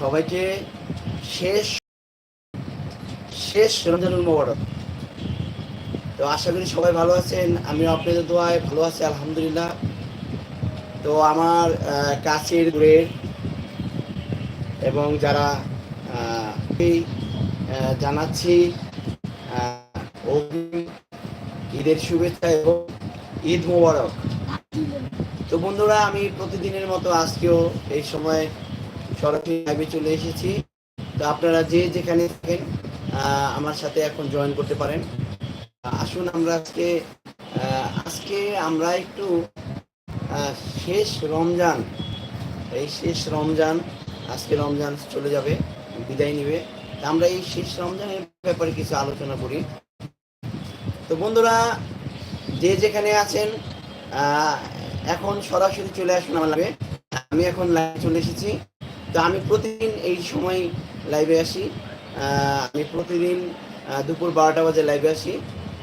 সবাইকে শেষ শেষ রমজানুল মোবারক। তো আশা করি সবাই ভালো আছেন, আমিও আপনাদের দোয়ায় ভালো আছি, আলহামদুলিল্লাহ। তো আমার কাছের দূরের এবং যারা জানাচ্ছি ঈদের শুভেচ্ছা এবং ঈদ মোবারক। তো বন্ধুরা, আমি প্রতিদিনের মতো আজকেও এই সময় সরাসরি লাইভে চলে এসেছি। তো আপনারা যে যেখানে থাকেন আমার সাথে এখন জয়েন করতে পারেন। আসুন আমরা আজকে আজকে আমরা একটু শেষ রমজান, এই শেষ রমজান, আজকে রমজান চলে যাবে, বিদায় নিবে। আমরা এই শেষ রমজানের ব্যাপারে কিছু আলোচনা করি। তো বন্ধুরা, যে যেখানে আছেন এখন সরাসরি চলে আসুন আমার আমি এখন লাইভে চলে এসেছি। তো আমি প্রতিদিন এই সময় লাইভে আসি। আমি প্রতিদিন দুপুর বারোটা বাজে লাইভে আসি।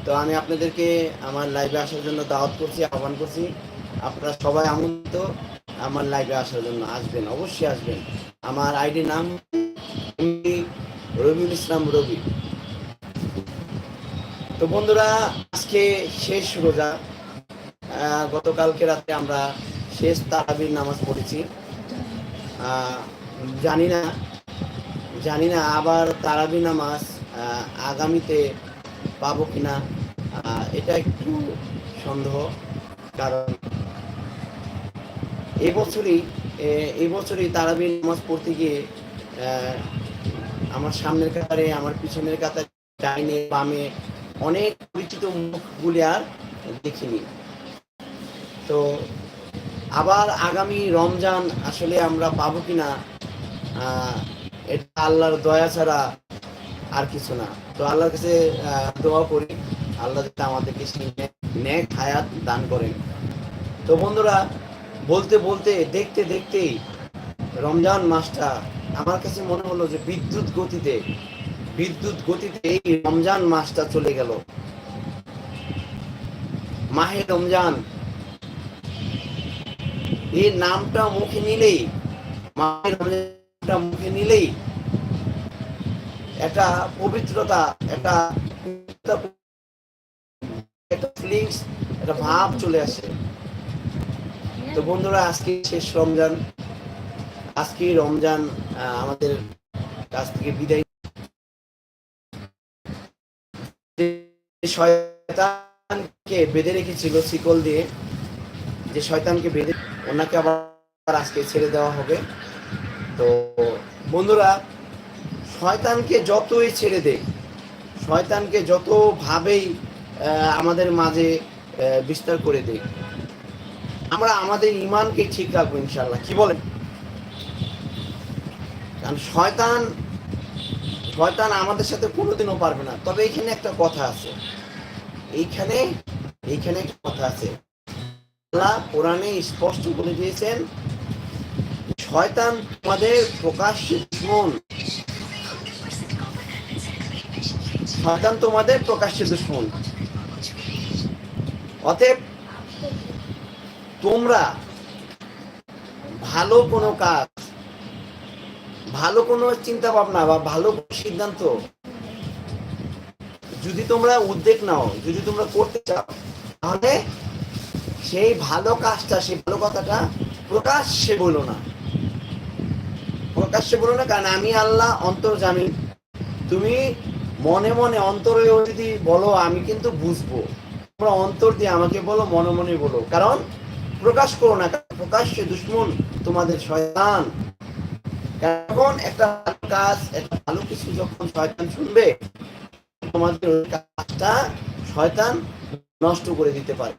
তো আমি আপনাদেরকে আমার লাইভে আসার জন্য দাওয়াত করছি, আহ্বান করছি। আপনারা সবাই আমন্ত্রিত আমার লাইভে আসার জন্য আসবেন, অবশ্যই আসবেন। আমার আইডি নাম রবিউল ইসলাম রবি। তো বন্ধুরা, আজকে শেষ রোজা। গতকালকে রাতে আমরা শেষ তারাবির নামাজ পড়েছি। জানি না জানি না আবার তারাবি নামাজ আগামীতে পাবো কিনা আহ, এটা একটু সন্দেহ কারণ এবছরই এবছরই তারাবি নামাজ পড়তে গিয়ে আমার সামনের কাতারে আমার পিছনের কাতারে ডাইনে বামে অনেক পরিচিত মুখগুলি আর দেখিনি। তো আবার আগামী রমজান আসলে আমরা পাবো কিনা এটা আল্লাহর দয়া ছাড়া আর কিছু না। তো আল্লাহর কাছে দোয়া করি। আল্লাহ যাতে আমাদেরকে সেই নে- নেক হায়াত দান করেন। তো বন্ধুরা, বলতে বলতে, দেখতে দেখতেই রমজান মাসটা আমার কাছে মনে হলো যে বিদ্যুৎ গতিতে বিদ্যুৎ গতিতে এই রমজান মাসটা চলে গেল। মাহে রমজান। এই নামটা মুখে নিলেই মাহে রমজানটা মুখে নিলেই একটা পবিত্রতা, একটা একটা ফিলিংস একটা ভাব চলে আসে। তো বন্ধুরা, আজকে শেষ রমজান। আজকে রমজান আমাদের কাছ থেকে বিদায় শয়তানকে বেঁধে রেখেছিল শিকল দিয়ে, যে শয়তানকে বেঁধে, ওনাকে আবার আজকে ছেড়ে দেওয়া হবে। তো বন্ধুরা শয়তানকে যতই ছেড়ে দেয় শয়তানকে যত ভাবেই আহ, আমাদের মাঝে বিস্তার করে দেয় আমরা আমাদের ইমানকে ঠিক রাখব ইনশাল্লাহ কি বলেন? কারণ শয়তান শয়তান আমাদের সাথে কোনোদিনও পারবে না। তবে এখানে একটা কথা আছে। এইখানে এইখানে একটা কথা আছে। আল্লাহ কোরআনে স্পষ্ট বলে দিয়েছেন শয়তান তোমাদের প্রকাশ্যে দুশ্মন শয়তান তোমাদের প্রকাশ্যে দুশ্মন অতএব তোমরা ভালো কোনো কাজ, ভালো কোনো চিন্তা ভাবনা বা ভালো কোনো সিদ্ধান্ত যদি তোমরা উদ্যোগ নাও, যদি তোমরা করতে চাও, তাহলে সেই ভালো কাজটা, সেই ভালো কথাটা প্রকাশ্যে বলো না। প্রকাশ্যে বলো না, কারণ আমি আল্লাহ, অন্তর জানি। তুমি মনে মনে অন্তরেও যদি বলো, আমি কিন্তু বুঝব। তোমরা অন্তর দিয়ে আমাকে বলো, মনে মনে বলো। কারণ প্রকাশ করো না প্রকাশ্যে দুশ্মন তোমাদের শয়তান। এখন একটা কাজ, একটা ভালো কিছু যখন শয়তান শুনবে, তোমাদের কাজটা শয়তান নষ্ট করে দিতে পারে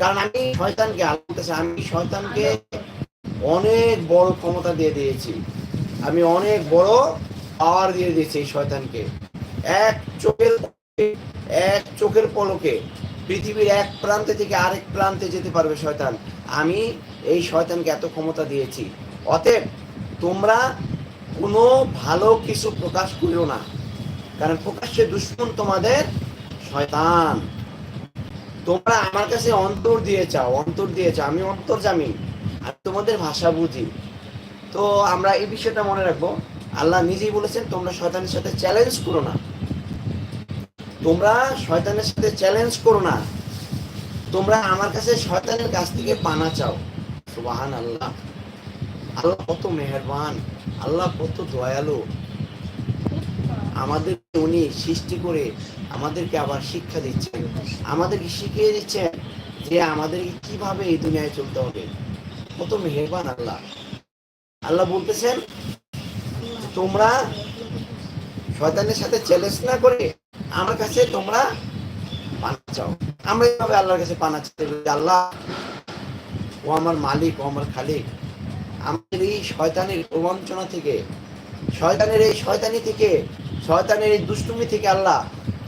কারণ আমি শয়তানকে আল্লাহর কাছে আমি শয়তানকে অনেক বড় ক্ষমতা দিয়ে দিয়েছি। আমি অনেক বড় পাওয়ার দিয়ে দিয়েছি এই শয়তানকে। এক চোখের এক চোখের পলকে পৃথিবীর এক প্রান্তে থেকে আরেক প্রান্তে যেতে পারবে শয়তান। আমি এই শয়তানকে এত ক্ষমতা দিয়েছি। অতএব তোমরা কোনো ভালো কিছু প্রকাশ করিও না। কারণ প্রকাশ্যে দুশ্মন তোমাদের শয়তান। তোমরা আমার কাছে অন্তর দিয়ে চাও, অন্তর দিয়ে চাও। আমি অন্তর জামি আমি তোমাদের ভাষা বুঝি। তো আমরা এই বিষয়টা মনে রাখব। আল্লাহ নিজেই বলেছেন, তোমরা শয়তানের সাথে চ্যালেঞ্জ করো না। তোমরা শয়তানের সাথে চ্যালেঞ্জ করো না। তোমরা আমার কাছে শয়তানের কাছ থেকে পানা চাও। সুবাহান আল্লাহ আল্লাহ কত মেহেরবান। আল্লাহ কত দয়ালু। আমাদের উনি সৃষ্টি করে আমাদেরকে আবার শিক্ষা দিচ্ছেন। আমাদেরকে শিখিয়ে দিচ্ছেন যে আমাদেরকে কীভাবে এই দুনিয়ায় চলতে হবে। কত মেহেরবান আল্লাহ। আল্লাহ বলতেছেন তোমরা শয়তানের সাথে চ্যালেঞ্জ না করে আমার কাছে তোমরা পানা চাও। আমরা এইভাবে আল্লাহর কাছে পানা পারি, আল্লাহ ও আমার মালিক ও আমার খালিক আমাদের এই শয়তানের প্রবঞ্চনা থেকে শয়তানের এই শয়তানি থেকে শয়তানের এই দুষ্টুমি থেকে আল্লাহ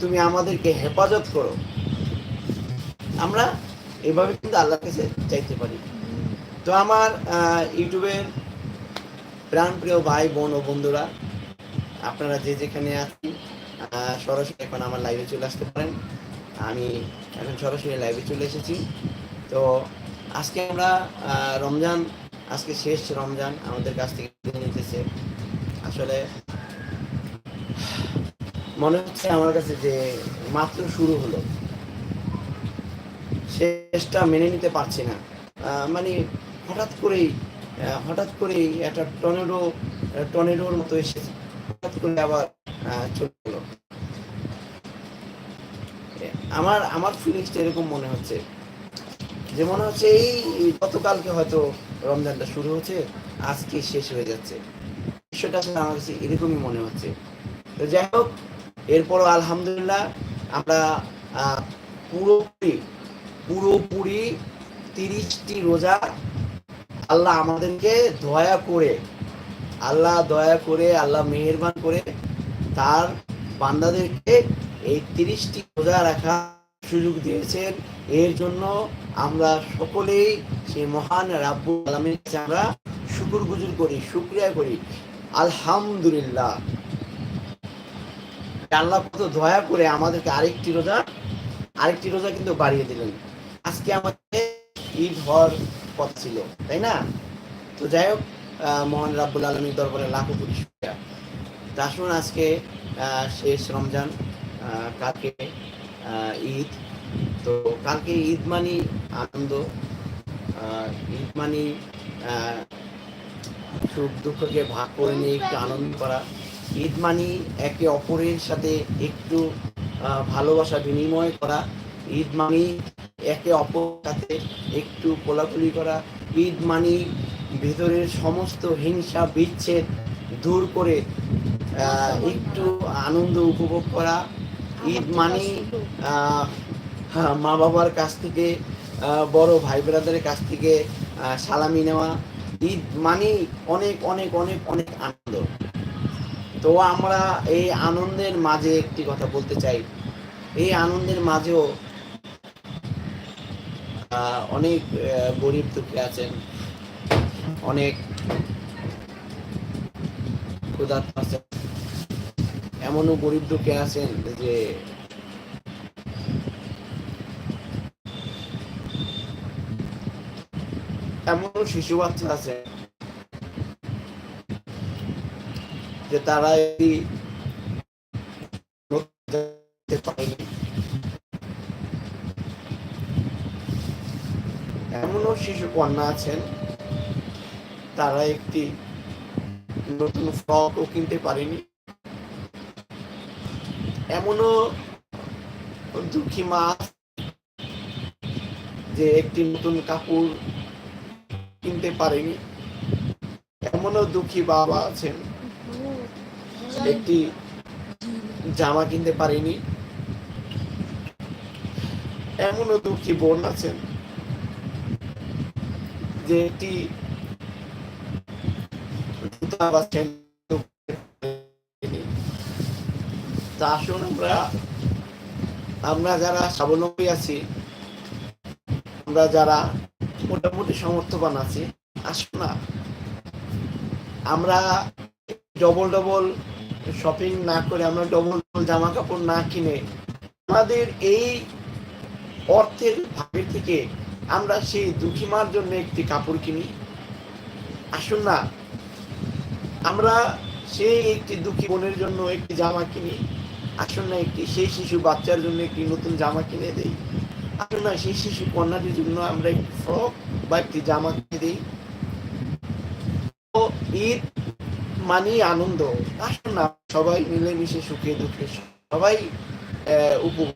তুমি আমাদেরকে হেফাজত করো। আমরা এভাবে কিন্তু আল্লাহর কাছে চাইতে পারি। তো আমার ইউটিউবের প্রাণপ্রিয় ভাই বোন ও বন্ধুরা আপনারা যে যেখানে আহ, সরাসরি এখন আমার লাইভে চলে আসতে পারেন। আমি এখন সরাসরি লাইভে চলে এসেছি। তো আজকে আমরা রমজান আজকে শেষ রমজান আমাদের কাছ থেকে নিতেছে আসলে মনে হচ্ছে আমার কাছে যে মাত্র শুরু হলো। শেষটা মেনে নিতে পারছি না। মানে হঠাৎ করেই হঠাৎ করেই একটা টর্নেডো টর্নেডোর মতো এসেছে। হঠাৎ করে আবার চলে গেলো আমার আমার ফিলিংসটা এরকম মনে হচ্ছে। যে মনে হচ্ছে এই গতকালকে হয়তো রমজানটা শুরু হচ্ছে, আজকে শেষ হয়ে যাচ্ছে। বিষয়টা আসলে আমার কাছে এরকমই মনে হচ্ছে। তো যাই হোক, এরপরও আলহামদুলিল্লাহ আমরা পুরোপুরি পুরোপুরি তিরিশটি রোজা আল্লাহ আমাদেরকে দয়া করে, আল্লাহ দয়া করে, আল্লাহ মেহেরবান করে তার বান্দাদেরকে এই তিরিশটি রোজা রাখা সুযোগ দিয়েছেন। এর জন্য আমরা সকলেই সেই মহান রাব্বুল আলমীর কাছে আমরা শুকুর গুজুর করি, শুক্রিয়া করি। আলহামদুলিল্লাহ। আল্লাহ কত দয়া করে আমাদেরকে আরেকটি রোজা আরেকটি রোজা কিন্তু বাড়িয়ে দিলেন। আজকে আমাদের ঈদ হওয়ার কথা ছিল, তাই না? তো যাই হোক মহান রাব্বুল আলমীর দরবারে লাখো কোটি শুক্রিয়া। তা আসুন আজকে শেষ রমজান কালকে ঈদ। তো কালকে ঈদ মানি আনন্দ ঈদ মানি সুখ দুঃখকে ভাগ করে নিয়ে একটু আনন্দ করা। ঈদ মানি একে অপরের সাথে একটু ভালোবাসা বিনিময় করা। ঈদ মানি একে অপর সাথে একটু কোলাকুলি করা ঈদ মানি ভেতরের সমস্ত হিংসা বিচ্ছেদ দূর করে একটু আনন্দ উপভোগ করা। ঈদ মানি হ্যাঁ, মা বাবার কাছ থেকে বড় ভাই ব্রাদারের কাছ থেকে সালামি নেওয়া। ঈদ মানি অনেক অনেক অনেক অনেক আনন্দ। তো আমরা এই আনন্দের মাঝে একটি কথা বলতে চাই। এই আনন্দের মাঝেও অনেক গরিব দুঃখী আছেন। অনেক এমনও গরিব দুঃখী আছেন যে এমনও শিশু বাচ্চা আছে যে তারা এই যেতে পারেনি। এমনও শিশু কন্যা আছেন, তারা একটি নতুন ফ্রকও কিনতে পারেনি। এমনও দুঃখী মা যে একটি নতুন কাপড় কিনতে পারেনি। এমনও দুঃখী বাবা আছেন, একটি জামা কিনতে পারেনি। এমনও দুঃখী বোন আছেন। আসুন আমরা আমরা যারা স্বাবলম্বী আছি, আমরা যারা মোটামুটি সমর্থবান আছি, আসুন না। আমরা ডবল ডবল শপিং না করে আমরা ডবল ডবল জামা কাপড় না কিনে আমাদের এই অর্থের ভাগের থেকে আমরা সেই দুঃখী মার জন্য একটি কাপড় কিনি। আসুন না, আমরা সেই একটি দুঃখী বোনের জন্য একটি জামা কিনি। আসুন না, একটি সেই শিশু বাচ্চার জন্য একটি নতুন জামা কিনে দেই। আসুন না, সেই শিশু কন্যাটির জন্য আমরা একটি ফ্রক বা একটি জামা কিনে দিই। তো ঈদ মানেই আনন্দ। আসুন না, সবাই মিলেমিশে সুখে দুঃখে সবাই উপভোগ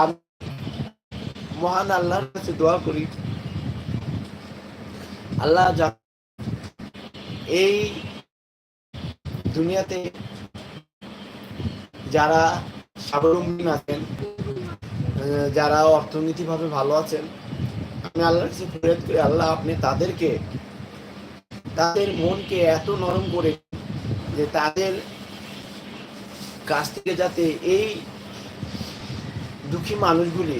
আমি মহান আল্লাহর কাছে দোয়া করি। আল্লাহ এই দুনিয়াতে যারা স্বাবলম্বী আছেন, যারা অর্থনীতিভাবে ভালো আছেন, আমি আল্লাহর কাছে করি, আল্লাহ আপনি তাদেরকে, তাদের মনকে এত নরম করে যে তাদের কাছ থেকে যাতে এই দুঃখী মানুষগুলি,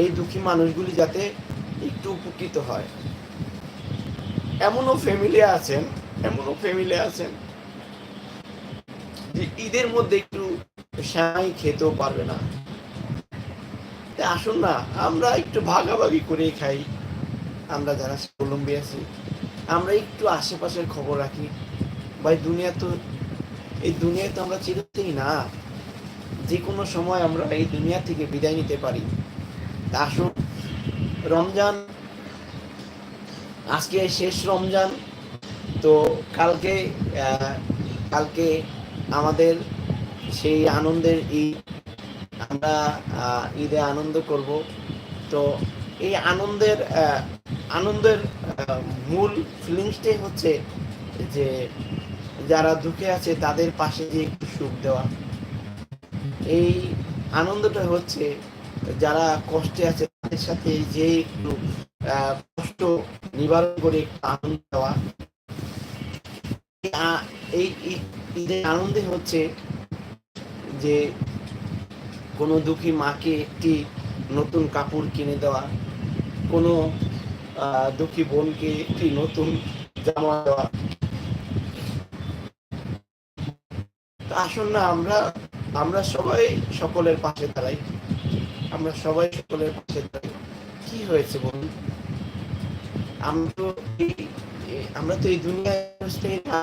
এই দুঃখী মানুষগুলি যাতে একটু উপকৃত হয়। এমনও ফ্যামিলি আছেন, এমনও ফ্যামিলি আছেন যে ঈদের মধ্যে একটু শ্যামাই খেতেও পারবে না। আসুন না, আমরা একটু ভাগাভাগি করে খাই। আমরা যারা স্বাবলম্বী আছি, আমরা একটু আশেপাশের খবর রাখি। ভাই, দুনিয়া তো, এই দুনিয়া তো আমরা চিরতেই না। যে কোনো সময় আমরা এই দুনিয়া থেকে বিদায় নিতে পারি। আসুন, রমজান, আজকে শেষ রমজান, তো কালকে কালকে আমাদের সেই আনন্দের ঈদ, আমরা ঈদে আনন্দ করব। তো এই আনন্দের আনন্দের মূল ফিলিংসটাই হচ্ছে যে যারা দুঃখে আছে তাদের পাশে যে একটু সুখ দেওয়া। এই আনন্দটা হচ্ছে যারা কষ্টে আছে, তাদের সাথে যে একটু কষ্ট নিবারণ করে একটু আনন্দ দেওয়া। এই ঈদের আনন্দে হচ্ছে যে কোনো দুঃখী মাকে একটি নতুন কাপড় কিনে দেওয়া, কোনো দুঃখী বোনকে একটি নতুন জামা দেওয়া। আসুন না আমরা আমরা সবাই সকলের পাশে দাঁড়াই। আমরা সবাই সকলের পাশে দাঁড়াই। কি হয়েছে বলুন? আমরা তো আমরা তো এই দুনিয়ায় চিরস্থায়ী না।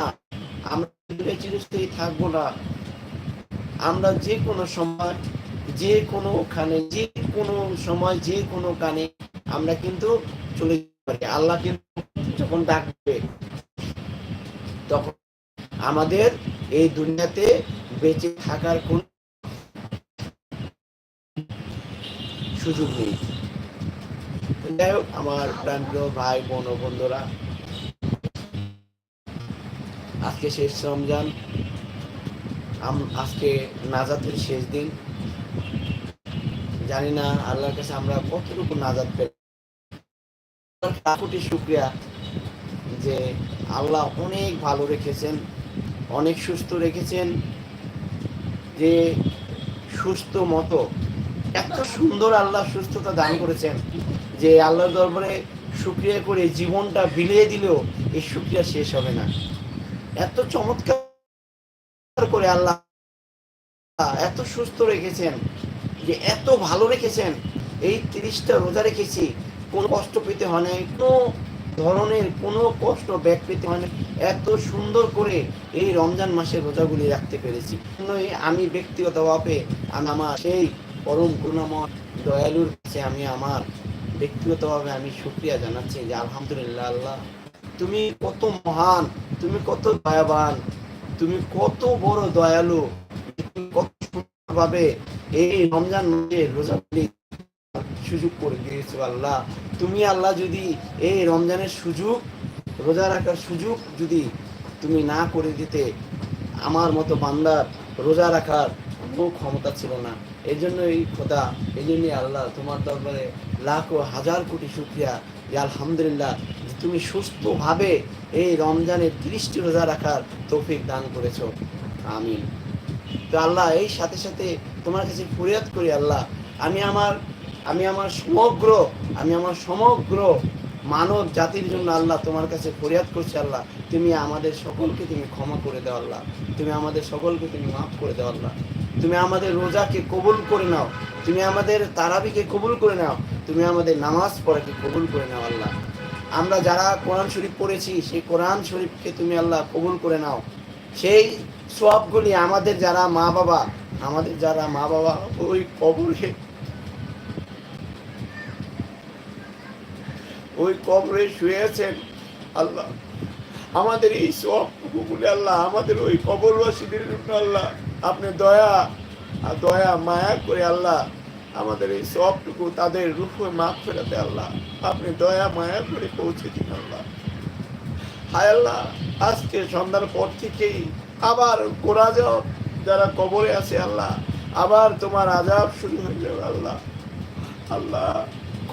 আমরা চিরস্থায়ী থাকব না। আমরা যে কোনো সময়, যে কোনো খানে যে কোনো সময়, যে কোনো কানে আমরা কিন্তু চলে যেতে পারি। আল্লাহ কিন্তু যখন ডাকবে, তখন আমাদের এই দুনিয়াতে বেঁচে থাকার কোন সুযোগ নেই। যাই হোক, আমার প্রাণপ্রিয় ভাই, বোন ও বন্ধুরা, আজকে শেষ রমজান। আজকে নাজাতের শেষ দিন। জানি না আল্লাহর কাছে আমরা কতটুকু নাজাত পেলাম। কোটি শুক্রিয়া যে আল্লাহ অনেক ভালো রেখেছেন। অনেক সুস্থ রেখেছেন যে সুস্থ মতো। এত সুন্দর আল্লাহ সুস্থতা দান করেছেন যে আল্লাহর দরবারে সুক্রিয়া করে জীবনটা বিলিয়ে দিলেও এই শুক্রিয়া শেষ হবে না। এত চমৎকার করে আল্লাহ এত সুস্থ রেখেছেন যে এত ভালো রেখেছেন। এই তিরিশটা রোজা রেখেছি, কোনো কষ্ট পেতে হয় না কোনো ধরনের কোনো কষ্ট ব্যাগ পেতে হয় না এত সুন্দর করে এই রমজান মাসের রোজাগুলি রাখতে পেরেছি। আমি ব্যক্তিগতভাবে আমি আমার সেই পরম করুণাময়, দয়ালুর কাছে আমি আমার ব্যক্তিগতভাবে আমি শুক্রিয়া জানাচ্ছি যে আলহামদুলিল্লাহ, আল্লাহ তুমি কত মহান, তুমি কত দয়াবান, তুমি কত বড় দয়ালু কত সুন্দরভাবে এই রমজান মাসে রোজাগুলি সুযোগ করে দিয়েছ, আল্লাহ। তুমি আল্লাহ যদি এই রমজানের সুযোগ রোজা রাখার সুযোগ যদি তুমি না করে দিতে, আমার মতো বান্দার রোজা রাখার কোনো ক্ষমতা ছিল না। এই জন্য এই খোদা এই জন্যই আল্লাহ তোমার দরবারে লাখ ও হাজার কোটি শুক্রিয়া যে আলহামদুলিল্লাহ তুমি সুস্থভাবে এই রমজানের তিরিশটি রোজা রাখার তৌফিক দান করেছ। আমি তো আল্লাহ, এই সাথে সাথে তোমার কাছে ফরিয়াদ করি আল্লাহ, আমি আমার আমি আমার সমগ্র, আমি আমার সমগ্র মানব জাতির জন্য আল্লাহ তোমার কাছে ফরিয়াদ করছি আল্লাহ, তুমি আমাদের সকলকে তুমি ক্ষমা করে দাও আল্লাহ। তুমি আমাদের সকলকে তুমি মাফ করে দাও আল্লাহ। তুমি আমাদের রোজাকে কবুল করে নাও। তুমি আমাদের তারাবিকে কবুল করে নাও। তুমি আমাদের নামাজ পড়াকে কবুল করে নাও আল্লাহ। আমরা যারা কোরআন শরীফ পড়েছি, সেই কোরআন শরীফকে তুমি আল্লাহ কবুল করে নাও। সেই সবগুলি আমাদের যারা মা বাবা আমাদের যারা মা বাবা ওই কবরে ওই কবরে শুয়ে আছেন আল্লাহ, আমাদের এই সব আল্লাহ, আমাদের ওই কবরবাসীদের জন্য আল্লাহ, আপনি দয়া, আর দয়া, মায়া করে আল্লাহ, আমাদের এই সবটুকু তাদের রূপে মাফ ফেরাতে আল্লাহ, আপনি দয়া, মায়া করে পৌঁছে দিন আল্লাহ। হায় আল্লাহ, আজকে সন্ধ্যার পর থেকেই আবার কোরআ যাও যারা কবরে আছে আল্লাহ, আবার তোমার আজাব শুরু হয়ে যাবে আল্লাহ। আল্লাহ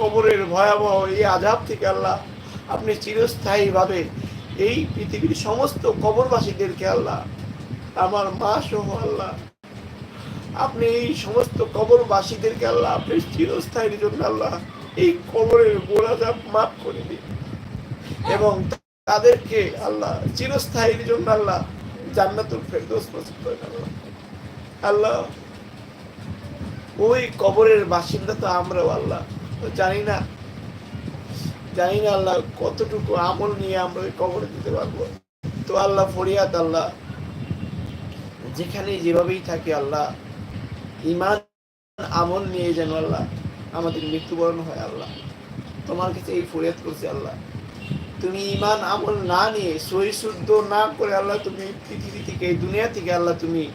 কবরের ভয়াবহ এই আজাব থেকে আল্লাহ আপনি চিরস্থায়ীভাবে এই পৃথিবীর সমস্ত কবরবাসীদেরকে আল্লাহ, আমার মা সহ আল্লাহ, আপনি এই সমস্ত কবরবাসীদেরকে আল্লাহ আপনি চিরস্থায়ীর জন্য আল্লাহ এই কবরের গোড়াজাব মাফ করে দিন। এবং তাদেরকে আল্লাহ চিরস্থায়ীর জন্য আল্লাহ জান্নাতুল ফেরদৌস নসিব করেন আল্লাহ আল্লাহ, ওই কবরের বাসিন্দা তো আমরাও আল্লাহ। জানি না। জানি না আল্লাহ কতটুকু আমল নিয়ে আমরা ওই কবরে দিতে পারব। তো আল্লাহ ফরিয়াদ আল্লাহ। যেখানে যেভাবেই থাকে আল্লাহ ইমান আমল নিয়ে যেন আল্লাহ আমাদের মৃত্যুবরণ হয় আল্লাহ। তোমার কাছে এই ফরিয়াদ করছে আল্লাহ। তুমি ইমান আমল না নিয়ে সহি শুদ্ধ না করে আল্লাহ তুমি পৃথিবী থেকে দুনিয়া থেকে আল্লাহ তুমি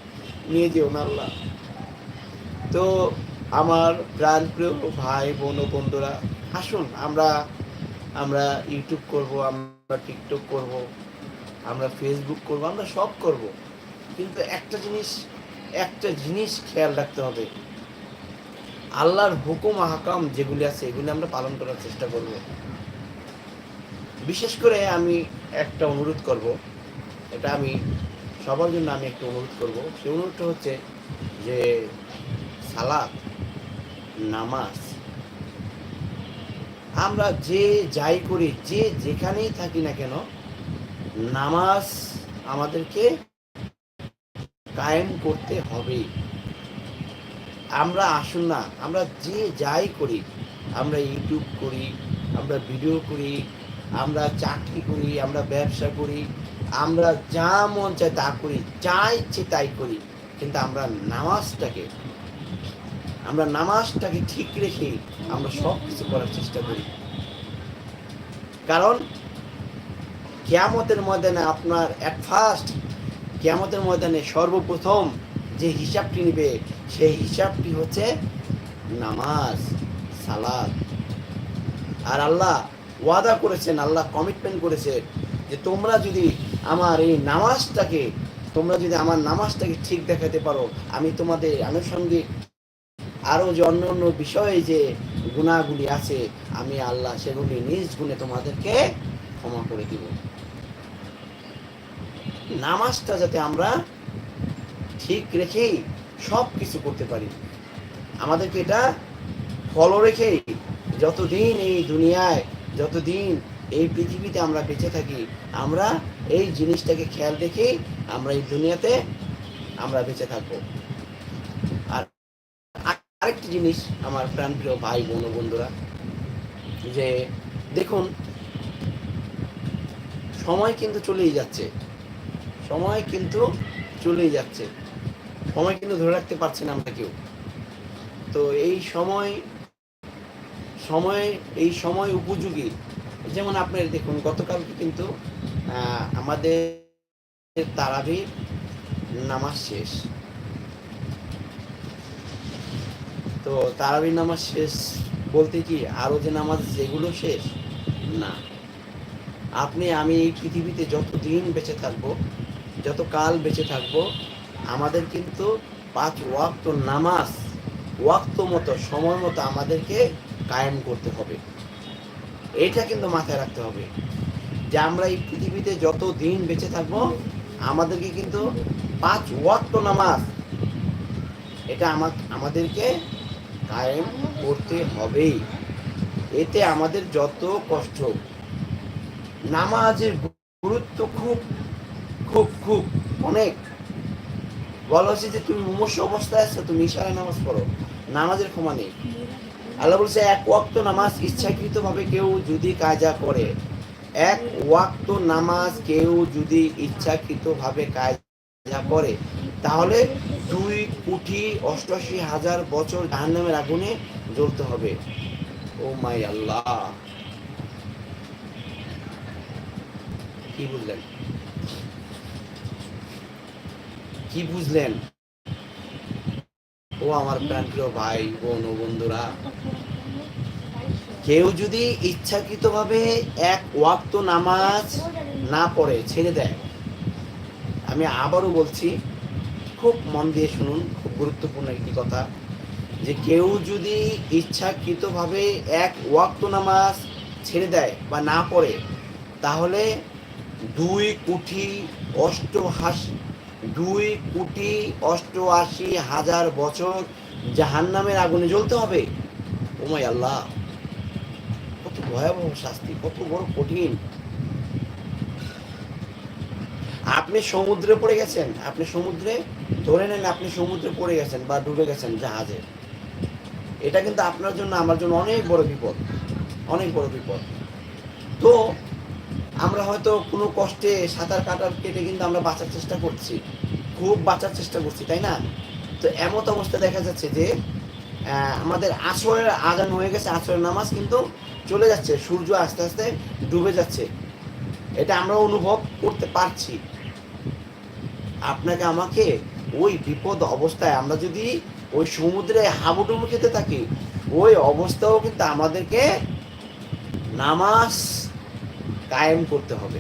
নিয়ে যেও না আল্লাহ। তো আমার প্রাণ প্রিয় ভাই, বোন ও বন্ধুরা, আসুন, আমরা আমরা ইউটিউব করব, আমরা টিকটক করব, আমরা ফেসবুক করব, আমরা সব করব। কিন্তু একটা জিনিস একটা জিনিস খেয়াল রাখতে হবে। আল্লাহর হুকুম হাকাম যেগুলি আছে, এগুলি আমরা পালন করার চেষ্টা করব। বিশেষ করে আমি একটা অনুরোধ করব, এটা আমি, সবার জন্য আমি একটা অনুরোধ করব। সেই অনুরোধটা হচ্ছে যে, সালাত নামাজ। আমরা যে যাই করি, যে যেখানেই থাকি না কেন, নামাজ আমাদেরকে কায়েম করতে হবে। আমরা আসুন না, আমরা যে যাই করি, আমরা ইউটিউব করি, আমরা ভিডিও করি, আমরা চাকরি করি, আমরা ব্যবসা করি, আমরা যা মন চায় তা করি, যা ইচ্ছে তাই করি, কিন্তু আমরা নামাজটাকে আমরা নামাজটাকে ঠিক রেখে আমরা সব কিছু করার চেষ্টা করি। কারণ, কেয়ামতের ময়দানে আপনার অ্যাট ফার্স্ট কেয়ামতের ময়দানে সর্বপ্রথম যে হিসাবটি নেবে, সেই হিসাবটি হচ্ছে নামাজ সালাদ আর আল্লাহ ওয়াদা করেছেন, আল্লাহ কমিটমেন্ট করেছে যে তোমরা যদি আমার এই নামাজটাকে, তোমরা যদি আমার নামাজটাকে ঠিক দেখাতে পারো, আমি তোমাদের আনুষঙ্গিক আরও যে অন্য অন্য বিষয়ে যে গুণাগুলি আছে, আমি আল্লাহ সেগুলি নিজ গুণে তোমাদেরকে ক্ষমা করে দিব। নামাজটা যাতে আমরা ঠিক রেখেই সব কিছু করতে পারি। আমাদেরকে এটা ফলো রেখেই যতদিন এই দুনিয়ায়, যতদিন এই পৃথিবীতে আমরা বেঁচে থাকি, আমরা এই জিনিসটাকে খেয়াল রেখেই আমরা এই দুনিয়াতে আমরা বেঁচে থাকব। আরেকটি জিনিস আমার প্রাণপ্রিয় ভাই বোন বন্ধুরা, যে দেখুন, সময় কিন্তু চলেই যাচ্ছে। সময় কিন্তু চলেই যাচ্ছে। সময় কিন্তু ধরে রাখতে পারছি না আমরা কেউ। তো এই সময় সময়, এই সময় উপযোগী। যেমন আপনার দেখুন, গতকালকে কিন্তু আমাদের তারাবি নামাজ শেষ। তো তারাবি নামাজ শেষ বলতে কি আরও যে নামাজ যেগুলো শেষ? না। আপনি, আমি এই পৃথিবীতে যত দিন বেঁচে থাকব যত কাল বেঁচে থাকব, আমাদের কিন্তু পাঁচ ওয়াক্ত নামাজ ওয়াক্ত মতো, সময় মতো আমাদেরকে কায়েম করতে হবে। এটা কিন্তু মাথায় রাখতে হবে যে আমরা এই পৃথিবীতে যত দিন বেঁচে থাকব, আমাদেরকে কিন্তু পাঁচ ওয়াক্ত নামাজ, এটা আমাদেরকে কায়েম করতে হবেই। এতে আমাদের যত কষ্ট। নামাজের গুরুত্ব খুব খুব খুব অনেক। বলা হচ্ছে যে তুমি মুমূর্ষ অবস্থায় আছো, তুমি ইশারায় নামাজ পড়ো। নামাজের ক্ষমা নেই। আল্লাহ বলছে, এক ওয়াক্ত নামাজ ইচ্ছাকৃত ভাবে কেউ যদি কাজা করে, এক ওয়াক্ত নামাজ কেউ যদি ইচ্ছাকৃতভাবে কায়দা করে তাহলে দুই কোটি অষ্টআশি হাজার বছর জাহান্নামের আগুনে জ্বলতে হবে। ও মাই আল্লাহ। কি বুঝলেন? কি বুঝলেন? ও আমার প্রাণপ্রিয় ভাই, বোন ও বন্ধুরা, কেউ যদি ইচ্ছাকৃতভাবে এক ওয়াক্ত নামাজ না পড়ে, ছেড়ে দেয়, আমি আবারও বলছি খুব মন দিয়ে শুনুন, খুব গুরুত্বপূর্ণ একটি কথা, যে কেউ যদি ইচ্ছাকৃতভাবে এক ওয়াক্ত নামাজ ছেড়ে দেয় বা না পড়ে, তাহলে দুই কোটি অষ্টহাস দুই কোটি অষ্টআশি হাজার বছর জাহান্নামের আগুনে জ্বলতে হবে। ওমাই আল্লাহ, কত ভয়াবহ শাস্তি, কত বড় কঠিন। আপনি সমুদ্রে পড়ে গেছেন, আপনি সমুদ্রে, ধরে নেন আপনি সমুদ্রে পড়ে গেছেন বা ডুবে গেছেন জাহাজে, এটা কিন্তু আপনার জন্য, আমার জন্য অনেক বড় বিপদ, অনেক বড় বিপদ। তো আমরা হয়তো কোনো কষ্টে সাঁতার কাটার কেটে কিন্তু আমরা বাঁচার চেষ্টা করছি, খুব বাঁচার চেষ্টা করছি, তাই না? তো এমত অবস্থা দেখা যাচ্ছে যে আমাদের আসরের আজান হয়ে গেছে, আসরের নামাজ কিন্তু চলে যাচ্ছে, সূর্য আস্তে আস্তে ডুবে যাচ্ছে। এটা আমরা অনুভব করতে পারছি। আপনাকে আমাকে ওই বিপদ অবস্থায় আমরা যদি ওই সমুদ্রে হাবুডুবু খেতে থাকি, ওই অবস্থাও কিন্তু আমাদেরকে নামাজ কায়েম করতে হবে।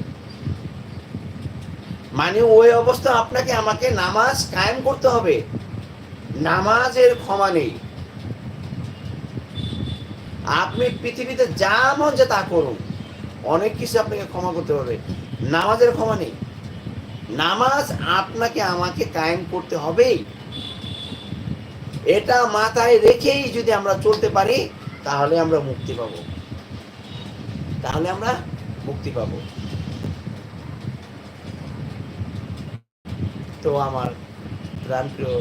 মানে ওই অবস্থা আপনাকে আমাকে নামাজ কায়েম করতে হবে। নামাজের ক্ষমা নেই। আপনি পৃথিবীতে যা মন যে তা করুন। অনেক কিছু আপনাকে ক্ষমা করতে হবে। নামাজের ক্ষমা নেই। নামাজ আপনাকে আমাকে কায়েম করতে হবেই এটা মাথায় রেখেই যদি আমরা চলতে পারি, তাহলে আমরা মুক্তি পাবো। তাহলে আমরা মুক্তি পাবো। তো আমার প্রাণপ্রিয়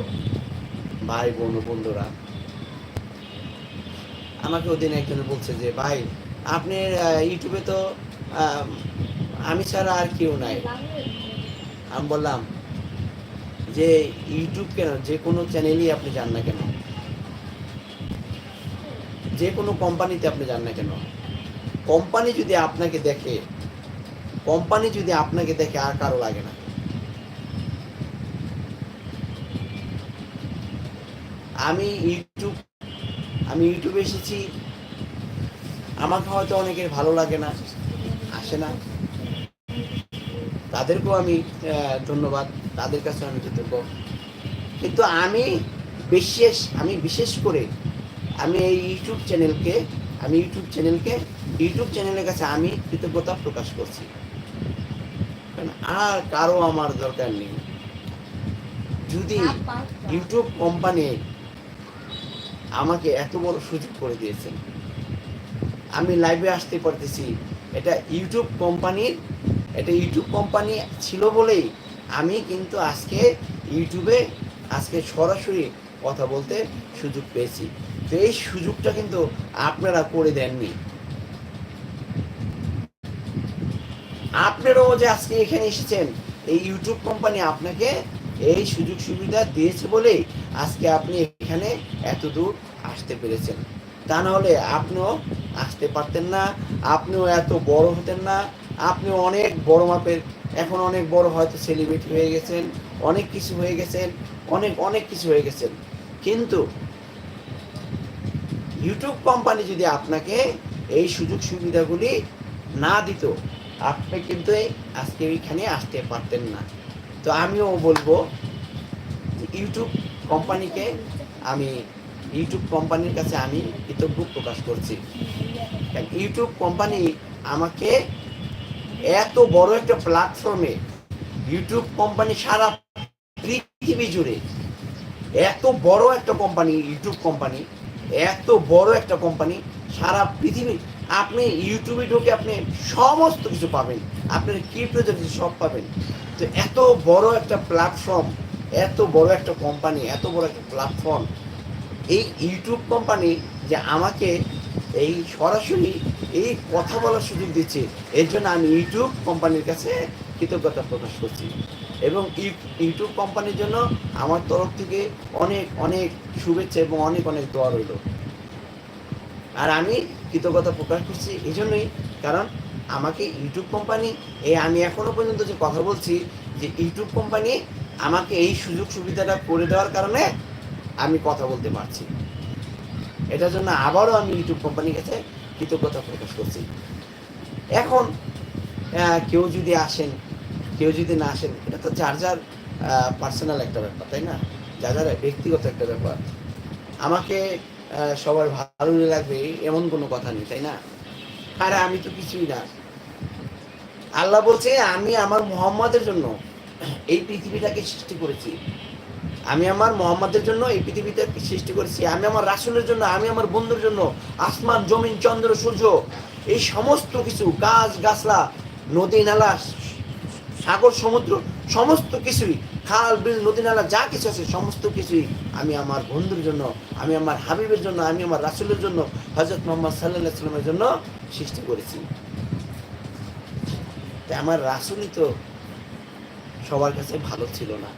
ভাই বোন বন্ধুরা, আমাকে ওদিন একজন বলছে যে, ভাই, আপনি ইউটিউবে তো আমি ছাড়া আর কেউ নাই। আমি বললাম যে ইউটিউব কেন? যে কোনো চ্যানেলই আপনি যান না কেন? যে কোনো কোম্পানিতে আপনি যান না কেন? কোম্পানি যদি আপনাকে দেখে কোম্পানি যদি আপনাকে দেখে আর কারও লাগে না। আমি ইউটিউব আমি ইউটিউবে এসেছি। আমাকে হয়তো অনেকের ভালো লাগে না, আসে না। তাদেরকেও আমি ধন্যবাদ। তাদের কাছে আমি কৃতজ্ঞ। কিন্তু আমি বিশেষ আমি বিশেষ করে আমি এই ইউটিউব চ্যানেলকে, আমি ইউটিউব চ্যানেলকে, ইউটিউব চ্যানেলের কাছে আমি কৃতজ্ঞতা প্রকাশ করছি। আর কারও আমার দরকার নেই। যদি ইউটিউব কোম্পানি আমাকে এত বড় সুযোগ করে দিয়েছেন আমি লাইভে আসতে পারতেছি। এটা ইউটিউব কোম্পানির এটা ইউটিউব কোম্পানি ছিল বলেই আমি কিন্তু আজকে ইউটিউবে আজকে সরাসরি কথা বলতে সুযোগ পেয়েছি। তো এই সুযোগটা কিন্তু আপনারা করে দেননি। আপনারাও যে আজকে এখানে এসেছেন, এই ইউটিউব কোম্পানি আপনাকে এই সুযোগ সুবিধা দিয়েছে বলেই আজকে আপনি এখানে এত দূর আসতে পেরেছেন। তা নাহলে আপনিও আসতে পারতেন না, আপনিও এত বড় হতেন না আপনি অনেক বড় মাপের, এখন অনেক বড় হয়তো সেলিব্রিটি হয়ে গেছেন, অনেক কিছু হয়ে গেছেন, অনেক অনেক কিছু হয়ে গেছেন। কিন্তু ইউটিউব কোম্পানি যদি আপনাকে এই সুযোগ সুবিধাগুলি না দিত, আপনি কিন্তু আজকে এইখানে আসতে পারতেন না। তো আমিও বলব ইউটিউব কোম্পানিকে আমি ইউটিউব কোম্পানির কাছে আমি কৃতজ্ঞ প্রকাশ করছি। ইউটিউব কোম্পানি আমাকে এত বড় একটা প্ল্যাটফর্মে ইউটিউব কোম্পানি সারা পৃথিবী জুড়ে এত বড় একটা কোম্পানি ইউটিউব কোম্পানি এত বড় একটা কোম্পানি সারা পৃথিবী, আপনি ইউটিউবে ঢুকে আপনি সমস্ত কিছু পাবেন। আপনার কি প্রয়োজন সব পাবেন। তো এত বড় একটা প্ল্যাটফর্ম এত বড় একটা কোম্পানি এত বড় একটা প্ল্যাটফর্ম এই ইউটিউব কোম্পানি যে আমাকে এই সরাসরি এই কথা বলার সুযোগ দিচ্ছে। এর জন্য আমি ইউটিউব কোম্পানির কাছে কৃতজ্ঞতা প্রকাশ করছি। এবং ইউ- ইউটিউব কোম্পানির জন্য আমার তরফ থেকে অনেক অনেক শুভেচ্ছা এবং অনেক অনেক দোয়া রইল। আর আমি কৃতজ্ঞতা প্রকাশ করছি এই জন্যই, কারণ আমাকে ইউটিউব কোম্পানি এই আমি এখনও পর্যন্ত যে কথা বলছি, যে ইউটিউব কোম্পানি আমাকে এই সুযোগ সুবিধাটা করে দেওয়ার কারণে আমি কথা বলতে পারছি। এটার জন্য আবারও আমি ইউটিউব কোম্পানির কাছে কৃতজ্ঞতা প্রকাশ করছি। এখন কেউ যদি আসেন, কেউ যদি না আসেন, এটা তো যার যার পার্সোনাল একটা ব্যাপার, তাই না? যার যার ব্যক্তিগত একটা ব্যাপার। আমাকে সবার ভালো লাগবে, এমন কোনো কথা নেই, তাই না? আরে, আমি তো কিছুই না। আল্লাহ বলছে, আমি আমার মোহাম্মদের জন্য এই পৃথিবীটাকে সৃষ্টি করেছি। আমি আমার মোহাম্মদের জন্য এই পৃথিবীতে সৃষ্টি করেছি। আমি আমার রাসুলের জন্য, আমি আমার বন্ধুর জন্য, আসমান, জমিন, চন্দ্র, সূর্য, এই সমস্ত কিছু, গাছ গাছলা নদী, নালা, সাগর, সমুদ্র, সমস্ত কিছুই, খাল, বিল, নদী, নালা, যা কিছু আছে, সমস্ত কিছুই আমি আমার বন্ধুর জন্য, আমি আমার হাবিবের জন্য, আমি আমার রাসুলের জন্য হজরত মোহাম্মদ সাল্লাহ সাল্লামের জন্য সৃষ্টি করেছি। তাই আমার রাসুলই তো সবার কাছে ভালো ছিল না।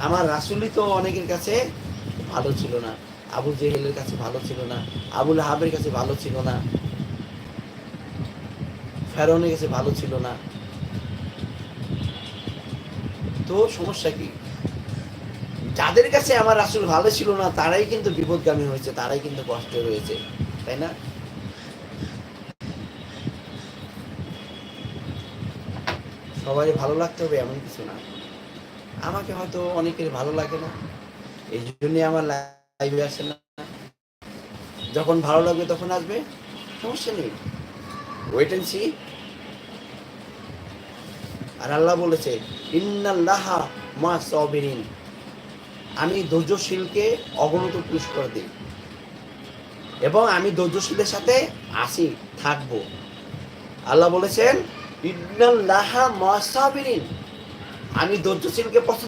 আমার রাসুলই তো অনেকের কাছে ভালো ছিল না। আবু জেহেলের কাছে ভালো ছিল না। আবুল হাবের কাছে ভালো ছিল না। ফেরনের কাছে ভালো ছিল না। তো সমস্যা কি? যাদের কাছে আমার রাসুল ভালো ছিল না, তারাই কিন্তু বিপদগামী হয়েছে, তারাই কিন্তু কষ্ট রয়েছে, তাই না? সবাই ভালো লাগতে হবে, এমন কিছু না। আমাকে হয়তো অনেকের ভালো লাগে না। এই জন্য আমার লাইভে আসে না। যখন ভালো লাগবে তখন আসবে, সমস্যা নেই। ওয়েট এন্ড সি আর আল্লাহ বলেছে, ইন্নাল্লাহা মা সবিরিন। আমি ধৈর্যশীলকে অগণিত পুরস্কার দিই। এবং আমি ধৈর্যশীলের সাথে আসি, থাকব। আল্লাহ বলেছেন, ইন্নাল্লাহা মা সাবিরিন। আমি ধৈর্যশীলকে পছন্দ